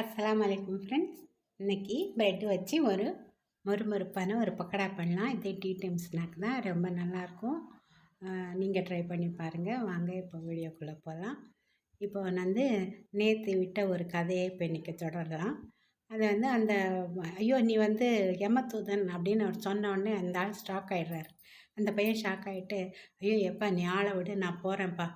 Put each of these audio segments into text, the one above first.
அஸ்லாம் வலைக்கம் ஃப்ரெண்ட்ஸ் இன்றைக்கி ப்ரெட் வச்சு ஒரு மொறுமொறுப்பான ஒரு பக்கோடா பண்ணலாம். இது டீ டைம் ஸ்நாக் தான். ரொம்ப நல்லாயிருக்கும். நீங்கள் ட்ரை பண்ணி பாருங்கள் வாங்க இப்போ வீடியோக்குள்ளே போகலாம். இப்போ நான் வந்து நேற்று விட்ட ஒரு கதையை இப்போ இன்றைக்கி தொடரலாம். அது வந்து அந்த ஐயோ நீ வந்து எமத்தூதன் அப்படின்னு அவர் சொன்ன உடனே அந்த ஆள் ஸ்டாக் ஆகிடுறாரு அந்த பையன் ஷாக் ஆகிட்டு ஐயோ எப்பா நீ ஆளை விடு நான் போகிறேன்ப்பா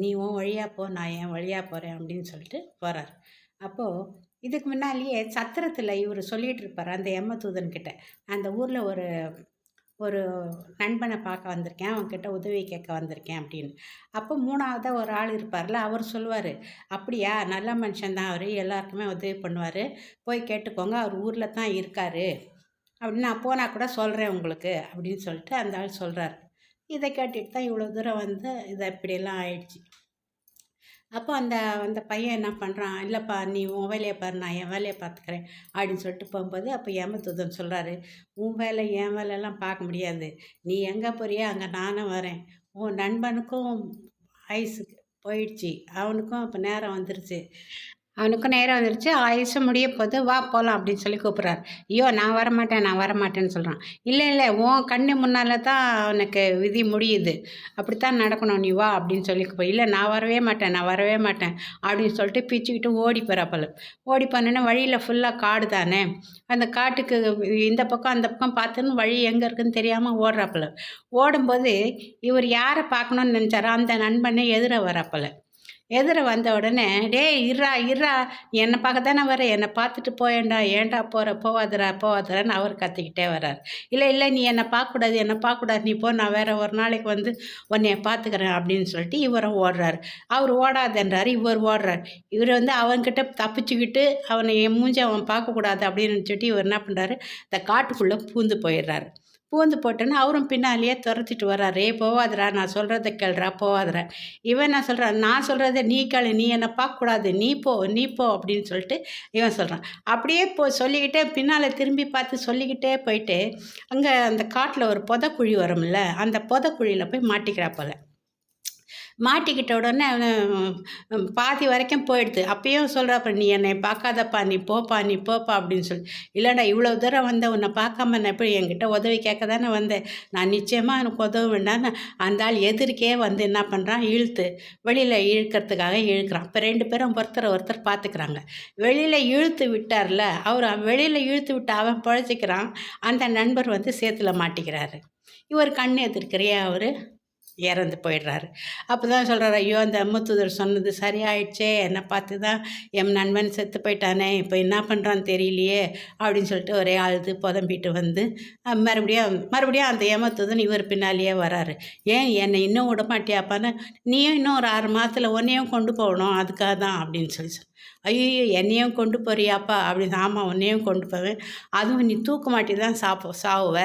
நீ உன் வழியாக போ நான் என் வழியாக போகிறேன் அப்படின்னு சொல்லிட்டு போகிறார் அப்போது இதுக்கு முன்னாலேயே சத்திரத்தில் இவர் சொல்லிகிட்டு இருப்பார் அந்த எம்ம தூதன்கிட்ட. அந்த ஊரில் ஒரு ஒரு நண்பனை பார்க்க வந்திருக்கேன் அவன்கிட்ட உதவி கேட்க வந்திருக்கேன் அப்படின்னு. அப்போ மூணாவதாக ஒரு ஆள் இருப்பார்ல அவர் சொல்லுவார் அப்படியா நல்ல மனுஷன்தான் அவர் எல்லாருக்குமே உதவி பண்ணுவார். போய் கேட்டுக்கோங்க அவர் ஊரில் தான் இருக்கார். அப்படின்னு நான் போனால் கூட சொல்கிறேன் உங்களுக்கு அப்படின்னு சொல்லிட்டு அந்த ஆள் சொல்கிறார் இதை கேட்டுட்டு தான் இவ்வளோ தூரம் வந்து இதை இப்படியெல்லாம் ஆயிடுச்சு. அப்போ அந்த அந்த பையன் என்ன பண்ணுறான் இல்லைப்பா நீ உன் வேலையை பாரு நான் என் வேலையை பார்த்துக்கிறேன் அப்படின்னு சொல்லிட்டு போகும்போது அப்போ ஏமத்துதன் சொல்கிறாரு உன் வேலை என் வேலையெல்லாம் பார்க்க முடியாது. நீ எங்கே போறியோ? அங்கே நானும் வரேன். உன் நண்பனுக்கும் ஐஸுக்கு போயிடுச்சு. அவனுக்கும் இப்போ நேரம் வந்துருச்சு. அவனுக்கும் நேரம் வந்துருச்சு. ஆயுசு முடிய போது வா போகலாம் அப்படின்னு சொல்லி கூப்பிட்றாரு. ஐயோ நான் வரமாட்டேன் நான் வரமாட்டேன்னு சொல்கிறான் இல்லை இல்லை உன் கண்ணு முன்னால் தான் அவனுக்கு விதி முடியுது. அப்படித்தான் நடக்கணும் நீ வா அப்படின்னு சொல்லி போய் இல்லை நான் வரவே மாட்டேன் நான் வரவே மாட்டேன் அப்படின்னு சொல்லிட்டு பிச்சுக்கிட்டு ஓடி போகிறாப்பல ஓடி போனோன்னா வழியில் ஃபுல்லாக காடு தானே. அந்த காட்டுக்கு இந்த பக்கம் அந்த பக்கம் பார்த்துன்னு வழி எங்கே இருக்குன்னு தெரியாமல் ஓடுறாப்பல ஓடும்போது இவர் யாரை பார்க்கணுன்னு நினச்சாரோ அந்த நண்பனே எதிர வராப்பல எதிர வந்த உடனே டே இருறா இருறா என்னை பார்க்க தானே வர என்னை பார்த்துட்டு போயேண்டா ஏன்டா போகிற போவாதரா போவாதரான்னு அவர் கற்றுக்கிட்டே வர்றார். இல்லை இல்லை நீ என்னை பார்க்கக்கூடாது என்னை பார்க்கக்கூடாது நீ போ நான் வேறு ஒரு நாளைக்கு வந்து உன்னைய பார்த்துக்கிறேன் அப்படின்னு சொல்லிட்டு இவரும் ஓடுறாரு. அவர் ஓடாதன்றார் இவர் ஓடுறார். இவர் வந்து அவன்கிட்ட தப்பிச்சுக்கிட்டு அவனை என் மூஞ்சி அவன் பார்க்கக்கூடாது அப்படின்னு சொல்லிட்டு இவர் என்ன பண்ணுறாரு இந்த காட்டுக்குள்ளே பூந்து போயிடுறாரு. பூந்து போட்டோன்னு அவரும் பின்னாலேயே துரத்திட்டு வர்றாரு. ஏ போவாதரா நான் சொல்கிறத கேள்றா போவாதரா இவன் என்ன சொல்கிறான் நான் சொல்கிறத நீ கேளு நீ என்னை பார்க்கக்கூடாது நீ போ நீ போ அப்படின்னு சொல்லிட்டு இவன் சொல்கிறான் அப்படியே போ சொல்லிக்கிட்டே பின்னால் திரும்பி பார்த்து சொல்லிக்கிட்டே போயிட்டு அங்கே அந்த காட்டில் ஒரு புதக்குழி வரும்ல அந்த புதக்குழியில் போய் மாட்டிக்கிறா போல. மாட்டிக்கிட்ட உடனே பாதி வரைக்கும் போயிடுது. அப்பயும் சொல்கிறாப்ப நீ என்னை பார்க்காதப்பா நீ போப்பா நீ போப்பா அப்படின்னு சொல்லி. இல்லைடா இவ்வளோ தூரம் வந்த உன்னை பார்க்காம நான் எப்படி என்கிட்ட உதவி கேட்க தானே வந்தேன். நான் நிச்சயமாக எனக்கு உதவ வேண்டாம்னு அந்த ஆள் எதிர்க்கே வந்து என்ன பண்ணுறான் இழுத்து வெளியில் இழுக்கிறதுக்காக இழுக்கிறான். இப்போ ரெண்டு பேரும் ஒருத்தர் ஒருத்தர் பார்த்துக்கிறாங்க. வெளியில் இழுத்து விட்டார்ல அவர் வெளியில் இழுத்து விட்டு அவன் பழச்சிக்கிறான். அந்த நண்பர் வந்து சேத்துல மாட்டிக்கிறாரு. இவர் கண் எதிர்க்கிறையே அவர்? இறந்து போயிடுறாரு. அப்போ தான் சொல்கிறார் ஐயோ அந்த அம்மத்துதர் சொன்னது சரியாயிடுச்சே என்னை பார்த்து தான் என் நண்பன் செத்து போயிட்டானே இப்போ என்ன பண்ணுறான்னு தெரியலையே அப்படின்னு சொல்லிட்டு ஒரே அழுது புதம்பிட்டு வந்து மறுபடியும் மறுபடியும் அந்த ஏமத்துதன் இவர் பின்னாலேயே வராரு. ஏன் என்னை இன்னும் விட மாட்டியாப்பான்னு நீயும் இன்னும் ஒரு ஆறு மாதத்தில் உன்னையும் கொண்டு போகணும் அதுக்காக தான் அப்படின்னு சொல்லி ஐயோ என்னையும் கொண்டு போறியாப்பா அப்படின்னு ஆமாம் உன்னையும் கொண்டு போவேன் அதுவும் நீ தூக்க மாட்டி தான் சாப்ப சாவுவ.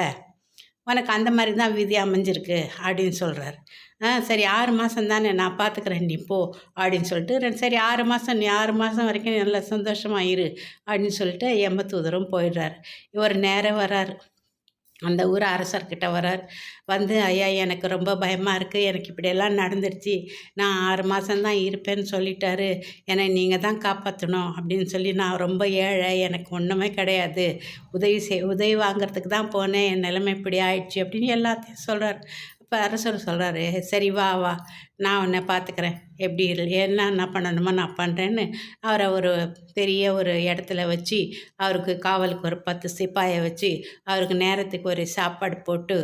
உனக்கு அந்த மாதிரி தான் விதி அமைஞ்சிருக்கு அப்படின்னு சொல்கிறார் ஆ சரி ஆறு மாதம் தானே நான் பார்த்துக்குறேன் நீ போ அப்படின்னு சொல்லிட்டு சரி ஆறு மாதம் நீ ஆறு மாதம் வரைக்கும் நல்லா சந்தோஷமாக இரு அப்படின்னு சொல்லிட்டு எம்மத்தூதரும் போயிடுறார். இவர் நேராக வர்றார். அந்த ஊர் அரசர்கிட்ட வரார். வந்து ஐயா எனக்கு ரொம்ப பயமாக இருக்குது எனக்கு இப்படியெல்லாம் நடந்துருச்சு. நான் ஆறு மாதம்தான் இருப்பேன்னு சொல்லிட்டாரு. என்னை நீங்கள் தான் காப்பாற்றணும் அப்படின்னு சொல்லி நான் ரொம்ப ஏழை. எனக்கு ஒன்றுமே கிடையாது. உதவி செய் உதவி வாங்குறதுக்கு தான் போனேன். என் நிலைமை இப்படி ஆயிடுச்சு. அப்படின்னு எல்லாத்தையும் சொல்கிறார் இப்போ அரசர் சொல்கிறாரு சரி வா வா. நான் உன்னை பார்த்துக்கிறேன் எப்படி என்ன என்ன பண்ணணுமோ நான் பண்ணுறேன்னு அவரை ஒரு பெரிய ஒரு இடத்துல வச்சு அவருக்கு காவலுக்கு ஒரு பத்து சிப்பாயை வச்சு அவருக்கு நேரத்துக்கு ஒரு சாப்பாடு போட்டு